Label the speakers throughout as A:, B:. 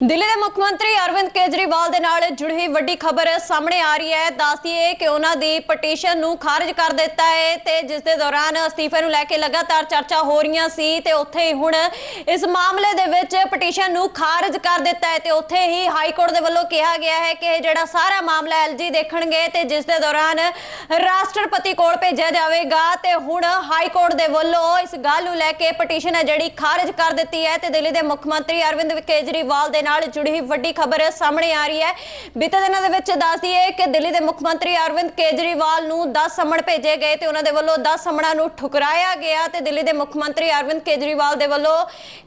A: ਦਿੱਲੀ ਦੇ ਮੁੱਖ ਮੰਤਰੀ ਅਰਵਿੰਦ ਕੇਜਰੀਵਾਲ ਦੇ ਨਾਲ ਜੁੜੀ ਵੱਡੀ ਖਬਰ ਸਾਹਮਣੇ ਆ ਰਹੀ ਹੈ। ਦੱਸਦੀਏ ਕਿ ਉਹਨਾਂ ਦੀ ਪਟੀਸ਼ਨ ਨੂੰ ਖਾਰਜ ਕਰ ਦਿੱਤਾ ਹੈ ਤੇ ਜਿਸ ਦੇ ਦੌਰਾਨ ਅਸਤੀਫੇ ਨੂੰ ਲੈ ਕੇ ਲਗਾਤਾਰ ਚਰਚਾ ਹੋ ਰਹੀਆਂ ਸੀ ਤੇ ਉੱਥੇ ਹੀ ਹੁਣ ਇਸ ਮਾਮਲੇ ਦੇ ਵਿੱਚ ਪਟੀਸ਼ਨ ਨੂੰ ਖਾਰਜ ਕਰ ਦਿੱਤਾ ਹੈ ਤੇ ਉੱਥੇ ਹੀ ਹਾਈ ਕੋਰਟ ਦੇ ਵੱਲੋਂ ਕਿਹਾ ਗਿਆ ਹੈ ਕਿ ਇਹ ਜਿਹੜਾ ਸਾਰਾ ਮਾਮਲਾ ਐਲਜੀ ਦੇਖਣਗੇ ਤੇ ਜਿਸ ਦੇ ਦੌਰਾਨ ਰਾਸ਼ਟਰਪਤੀ ਕੋਲ ਭੇਜਿਆ ਜਾਵੇਗਾ ਤੇ ਹੁਣ ਹਾਈ ਕੋਰਟ ਦੇ ਵੱਲੋਂ ਇਸ ਗੱਲ ਨੂੰ ਲੈ ਕੇ ਪਟੀਸ਼ਨ ਹੈ ਜਿਹੜੀ ਖਾਰਜ ਕਰ ਦਿੱਤੀ ਹੈ ਤੇ ਦਿੱਲੀ ਦੇ ਮੁੱਖ ਮੰਤਰੀ ਅਰਵਿੰਦ ਕੇਜਰੀਵਾਲ ਦੇ ਨਾਲ ਜੁੜੀ ਵੱਡੀ ਖਬਰ ਸਾਹਮਣੇ ਆ ਰਹੀ ਹੈ। ਬੀਤੇ ਦਿਨਾਂ ਦੇ ਵਿੱਚ ਦੱਸਦੀ ਹੈ ਕਿ ਦਿੱਲੀ ਦੇ ਮੁੱਖ ਮੰਤਰੀ ਅਰਵਿੰਦ ਕੇਜਰੀਵਾਲ ਨੂੰ 10 ਸੰਮਣ ਭੇਜੇ ਗਏ ਤੇ ਉਹਨਾਂ ਦੇ ਵੱਲੋਂ 10 ਸੰਮਣਾਂ ਨੂੰ ਠੁਕਰਾਇਆ ਗਿਆ ਤੇ ਦਿੱਲੀ ਦੇ ਮੁੱਖ ਮੰਤਰੀ ਅਰਵਿੰਦ ਕੇਜਰੀਵਾਲ ਦੇ ਵੱਲੋਂ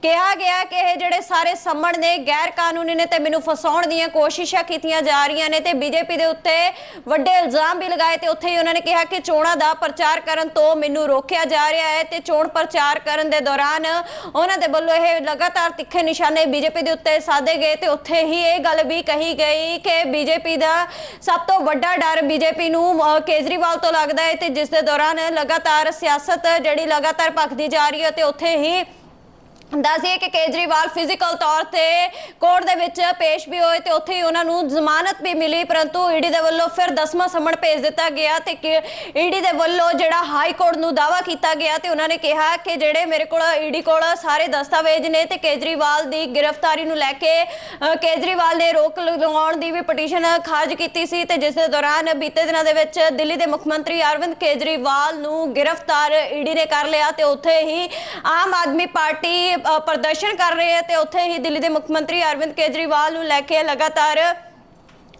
A: ਕਿਹਾ ਗਿਆ ਕਿ ਇਹ ਜਿਹੜੇ ਸਾਰੇ ਸੰਮਣ ਨੇ ਗੈਰ ਕਾਨੂੰਨੀ ਨੇ ਤੇ ਮੈਨੂੰ ਫਸਾਉਣ ਦੀਆਂ ਕੋਸ਼ਿਸ਼ਾਂ ਕੀਤੀਆਂ ਜਾ ਰਹੀਆਂ ਨੇ ਤੇ ਬੀਜੇਪੀ ਦੇ ਉੱਤੇ ਵੱਡੇ ਇਲਜ਼ਾਮ ਵੀ ਲਗਾਏ ਤੇ ਉੱਥੇ ਹੀ ਉਹਨਾਂ ਨੇ ਕਿਹਾ ਕਿ ਚੋਣਾਂ ਦਾ ਪ੍ਰਚਾਰ ਕਰਨ ਤੋਂ ਮੈਨੂੰ ਰੋਕਿਆ ਜਾ ਰਿਹਾ ਹੈ ਤੇ ਚੋਣ ਪ੍ਰਚਾਰ ਕਰਨ ਦੇ ਦੌਰਾਨ ਉਹਨਾਂ ਦੇ ਵੱਲੋਂ ਇਹ ਲਗਾਤਾਰ ਤਿੱਖੇ ਨਿਸ਼ਾਨੇ ਬੀਜੇਪੀ ਦੇ ਉੱਤੇ ਸਾਧੇ ਗਏ ਤੇ ਉੱਥੇ ਹੀ ਇਹ ਗੱਲ ਵੀ ਕਹੀ ਗਈ ਕਿ ਬੀਜੇਪੀ ਦਾ ਸਭ ਤੋਂ ਵੱਡਾ ਡਰ ਬੀਜੇਪੀ ਨੂੰ ਕੇਜਰੀਵਾਲ ਤੋਂ ਲੱਗਦਾ ਹੈ ਤੇ ਜਿਸ ਦੇ ਦੌਰਾਨ ਲਗਾਤਾਰ ਸਿਆਸਤ ਜਿਹੜੀ ਲਗਾਤਾਰ ਭਖਦੀ ਜਾ ਰਹੀ ਹੈ ਤੇ ਉੱਥੇ ਹੀ ਦੱਸਿਏ ਕਿ ਕੇਜਰੀਵਾਲ ਫਿਜ਼ੀਕਲ ਤੌਰ ਤੇ ਕੋਰਟ ਦੇ ਵਿੱਚ ਪੇਸ਼ ਵੀ ਹੋਏ ਤੇ ਉੱਥੇ ਹੀ ਉਹਨਾਂ ਨੂੰ ਜ਼ਮਾਨਤ ਵੀ ਮਿਲੀ, ਪਰੰਤੂ ਈਡੀ ਦੇ ਵੱਲੋਂ ਫਿਰ ਦਸਵਾਂ ਸਮਣ ਭੇਜ ਦਿੱਤਾ ਗਿਆ ਤੇ ਈਡੀ ਦੇ ਵੱਲੋਂ ਜਿਹੜਾ ਹਾਈ ਕੋਰਟ ਨੂੰ ਦਾਵਾ ਕੀਤਾ ਗਿਆ ਤੇ ਉਹਨਾਂ ਨੇ ਕਿਹਾ ਕਿ ਜਿਹੜੇ ਮੇਰੇ ਕੋਲ ਈਡੀ ਕੋਲ ਸਾਰੇ ਦਸਤਾਵੇਜ਼ ਨੇ ਤੇ ਕੇਜਰੀਵਾਲ ਦੀ ਗ੍ਰਿਫਤਾਰੀ ਨੂੰ ਲੈ ਕੇ ਕੇਜਰੀਵਾਲ ਨੇ ਰੋਕ ਲਗਾਉਣ ਦੀ ਵੀ ਪਟੀਸ਼ਨ ਖਾਰਜ ਕੀਤੀ ਸੀ ਤੇ ਜਿਸ ਦੇ ਦੌਰਾਨ ਬੀਤੇ ਦਿਨਾਂ ਦੇ ਵਿੱਚ ਦਿੱਲੀ ਦੇ ਮੁੱਖ ਮੰਤਰੀ ਅਰਵਿੰਦ ਕੇਜਰੀਵਾਲ ਨੂੰ ਗ੍ਰਿਫਤਾਰ ਈਡੀ ਨੇ ਕਰ ਲਿਆ ਤੇ ਉੱਥੇ ਹੀ ਆਮ ਆਦਮੀ ਪਾਰਟੀ ਪ੍ਰਦਰਸ਼ਨ ਕਰ ਰਹੇ ਹੈ ਤੇ ਉੱਥੇ ਹੀ ਦਿੱਲੀ ਦੇ ਮੁੱਖ ਮੰਤਰੀ ਅਰਵਿੰਦ ਕੇਜਰੀਵਾਲ ਨੂੰ ਲੈ ਕੇ ਲਗਾਤਾਰ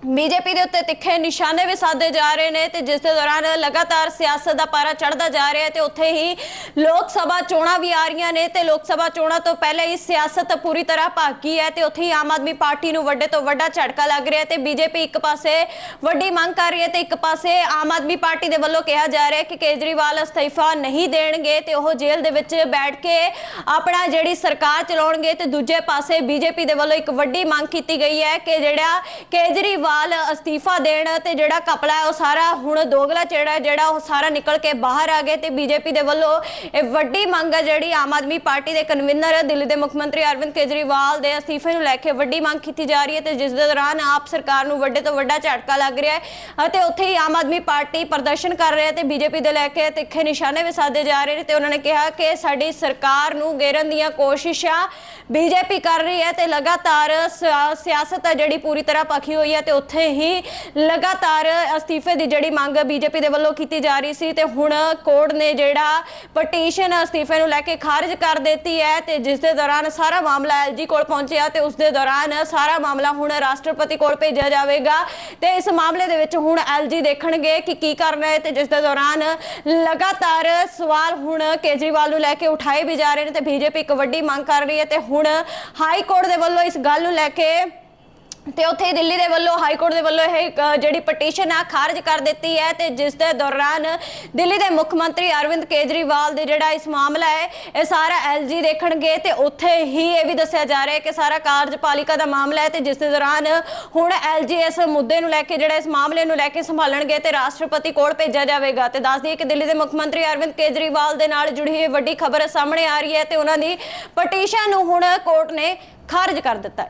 A: ਬੀਜੇਪੀ ਦੇ ਉੱਤੇ ਤਿੱਖੇ ਨਿਸ਼ਾਨੇ ਵੀ ਸਾਧੇ ਜਾ ਰਹੇ ਨੇ ਤੇ ਜਿਸ ਦੇ ਦੌਰਾਨ ਲਗਾਤਾਰ ਸਿਆਸਤ ਦਾ ਪਾਰਾ ਚੜਦਾ ਜਾ ਰਿਹਾ ਹੈ ਤੇ ਉੱਥੇ ਹੀ ਲੋਕ ਸਭਾ ਚੋਣਾਂ ਵੀ ਆ ਰਹੀਆਂ ਨੇ ਤੇ ਲੋਕ ਸਭਾ ਚੋਣਾਂ ਤੋਂ ਪਹਿਲਾਂ ਹੀ ਸਿਆਸਤ ਪੂਰੀ ਤਰ੍ਹਾਂ ਭਾਗੀ ਹੈ ਤੇ ਉੱਥੇ ਹੀ ਆਮ ਆਦਮੀ ਪਾਰਟੀ ਨੂੰ ਵੱਡੇ ਤੋਂ ਵੱਡਾ ਝਟਕਾ ਲੱਗ ਰਿਹਾ ਹੈ ਤੇ ਬੀਜੇਪੀ ਇੱਕ ਪਾਸੇ ਵੱਡੀ ਮੰਗ ਕਰ ਰਹੀ ਹੈ ਤੇ ਇੱਕ ਪਾਸੇ ਆਮ ਆਦਮੀ ਪਾਰਟੀ ਦੇ ਵੱਲੋਂ ਕਿਹਾ ਜਾ ਰਿਹਾ ਹੈ ਕਿ ਕੇਜਰੀਵਾਲ ਅਸਤੀਫਾ ਨਹੀਂ ਦੇਣਗੇ ਤੇ ਉਹ ਜੇਲ੍ਹ ਦੇ ਵਿੱਚ ਬੈਠ ਕੇ ਆਪਣਾ ਜਿਹੜੀ ਸਰਕਾਰ ਚਲਾਉਣਗੇ ਤੇ ਦੂਜੇ ਪਾਸੇ ਬੀਜੇਪੀ ਦੇ ਵੱਲੋਂ ਇੱਕ ਵੱਡੀ ਮੰਗ ਕੀਤੀ ਗਈ ਹੈ ਕਿ ਜਿਹੜਾ ਕੇਜਰੀਵਾਲ ਅਸਤੀਫਾ ਦੇਣ ਤੇ ਜਿਹੜਾ ਕਪੜਾ ਹੈ ਉਹ ਸਾਰਾ ਹੁਣ ਦੋਗਲਾ ਚਿਹਰਾ ਜਿਹੜਾ ਉਹ ਸਾਰਾ ਨਿਕਲ ਕੇ ਬਾਹਰ ਆ ਗਏ ਤੇ ਬੀਜੇਪੀ ਦੇ ਵੱਲੋਂ ਇਹ ਵੱਡੀ ਮੰਗ ਹੈ ਜਿਹੜੀ ਆਮ ਆਦਮੀ ਪਾਰਟੀ ਦੇ ਕਨਵੀਨਰ ਦਿੱਲੀ ਦੇ ਮੁੱਖ ਮੰਤਰੀ ਅਰਵਿੰਦ ਕੇਜਰੀਵਾਲ ਦੇ ਅਸਤੀਫੇ ਨੂੰ ਲੈ ਕੇ ਵੱਡੀ ਮੰਗ ਕੀਤੀ ਜਾ ਰਹੀ ਹੈ ਤੇ ਜਿਸ ਦੇ ਦੌਰਾਨ ਆਪ ਸਰਕਾਰ ਨੂੰ ਵੱਡੇ ਤੋਂ ਵੱਡਾ ਝਟਕਾ ਲੱਗ ਰਿਹਾ ਹੈ ਅਤੇ ਉੱਥੇ ਹੀ ਆਮ ਆਦਮੀ ਪਾਰਟੀ ਪ੍ਰਦਰਸ਼ਨ ਕਰ ਰਹੀ ਹੈ ਤੇ ਬੀਜੇਪੀ ਦੇ ਲੈ ਕੇ ਤਿੱਖੇ ਨਿਸ਼ਾਨੇ ਵੀ ਸਾਧੇ ਜਾ ਰਹੇ ਨੇ ਤੇ ਉਹਨਾਂ ਨੇ ਕਿਹਾ ਕਿ ਸਾਡੀ ਸਰਕਾਰ ਨੂੰ ਗੇਰਨ ਦੀਆਂ ਕੋਸ਼ਿਸ਼ਾਂ ਬੀਜੇਪੀ ਕਰ ਰਹੀ ਹੈ ਤੇ ਲਗਾਤਾਰ ਸਿਆ- ਸਿਆਸਤ ਹੈ ਜਿਹੜੀ ਪੂਰੀ ਤਰ੍ਹਾਂ ਪਖੀ ਹੋਈ ਹੈ ਤੇ ਉੱਥੇ ਹੀ ਲਗਾਤਾਰ ਅਸਤੀਫੇ ਦੀ ਜਿਹੜੀ ਮੰਗ ਬੀਜੇਪੀ ਦੇ ਵੱਲੋਂ ਕੀਤੀ ਜਾ ਰਹੀ ਸੀ ਤੇ ਹੁਣ ਕੋਰਟ ਨੇ ਜਿਹੜਾ ਪਟੀਸ਼ਨ ਅਸਤੀਫੇ ਨੂੰ ਲੈ ਕੇ ਖਾਰਜ ਕਰ ਦਿੱਤੀ ਹੈ ਤੇ ਜਿਸ ਦੇ ਦੌਰਾਨ ਸਾਰਾ ਮਾਮਲਾ ਐਲਜੀ ਕੋਲ ਪਹੁੰਚਿਆ ਤੇ ਉਸ ਦੇ ਦੌਰਾਨ ਸਾਰਾ ਮਾਮਲਾ ਹੁਣ ਰਾਸ਼ਟਰਪਤੀ ਕੋਲ ਭੇਜਿਆ ਜਾਵੇਗਾ ਤੇ ਇਸ ਮਾਮਲੇ ਦੇ ਵਿੱਚ ਹੁਣ ਐਲਜੀ ਦੇਖਣਗੇ ਕਿ ਕੀ ਕਰਨਾ ਹੈ ਤੇ ਜਿਸ ਦੇ ਦੌਰਾਨ ਲਗਾਤਾਰ ਸਵਾਲ ਹੁਣ ਕੇਜਰੀਵਾਲ ਨੂੰ ਲੈ ਕੇ ਉਠਾਏ ਵੀ ਜਾ ਰਹੇ ਨੇ ਤੇ ਬੀਜੇਪੀ ਇੱਕ ਵੱਡੀ ਮੰਗ ਕਰ ਰਹੀ ਹੈ ਤੇ ਹੁਣ ਹਾਈ ਕੋਰਟ ਦੇ ਵੱਲੋਂ ਇਸ ਗੱਲ ਨੂੰ ਲੈ ਕੇ ਤੇ ਉੱਥੇ ਦਿੱਲੀ ਦੇ ਵੱਲੋਂ ਹਾਈ ਕੋਰਟ ਦੇ ਵੱਲੋਂ ਇਹ ਅ, ਜਿਹੜੀ ਪਟੀਸ਼ਨ ਆ ਖਾਰਜ ਕਰ ਦਿੱਤੀ ਹੈ ਤੇ ਜਿਸ ਦੇ ਦੌਰਾਨ ਦਿੱਲੀ ਦੇ ਮੁੱਖ ਮੰਤਰੀ ਅਰਵਿੰਦ ਕੇਜਰੀਵਾਲ ਦੇ ਜਿਹੜਾ ਇਸ ਮਾਮਲਾ ਹੈ ਇਹ ਸਾਰਾ ਐਲਜੀ ਦੇਖਣਗੇ ਤੇ ਉੱਥੇ ਹੀ ਇਹ ਵੀ ਦੱਸਿਆ ਜਾ ਰਿਹਾ ਹੈ ਕਿ ਸਾਰਾ ਕਾਰਜਪਾਲਿਕਾ ਦਾ ਮਾਮਲਾ ਹੈ ਤੇ ਜਿਸ ਦੇ ਦੌਰਾਨ ਹੁਣ ਐਲਜੀ ਇਸ ਮੁੱਦੇ ਨੂੰ ਲੈ ਕੇ ਜਿਹੜਾ ਇਸ ਮਾਮਲੇ ਨੂੰ ਲੈ ਕੇ ਸੰਭਾਲਣਗੇ ਤੇ ਰਾਸ਼ਟਰਪਤੀ ਕੋਲ ਭੇਜਿਆ ਜਾਵੇਗਾ। ਤੇ ਦੱਸ ਦਈਏ ਕਿ ਦਿੱਲੀ ਦੇ ਮੁੱਖ ਮੰਤਰੀ ਅਰਵਿੰਦ ਕੇਜਰੀਵਾਲ ਦੇ ਨਾਲ ਜੁੜੀ ਹੋਈ ਵੱਡੀ ਖਬਰ ਸਾਹਮਣੇ ਆ ਰਹੀ ਹੈ ਤੇ ਉਹਨਾਂ ਦੀ ਪਟੀਸ਼ਨ ਨੂੰ ਹੁਣ ਕੋਰਟ ਨੇ ਖਾਰਜ ਕਰ ਦਿੱਤਾ ਹੈ।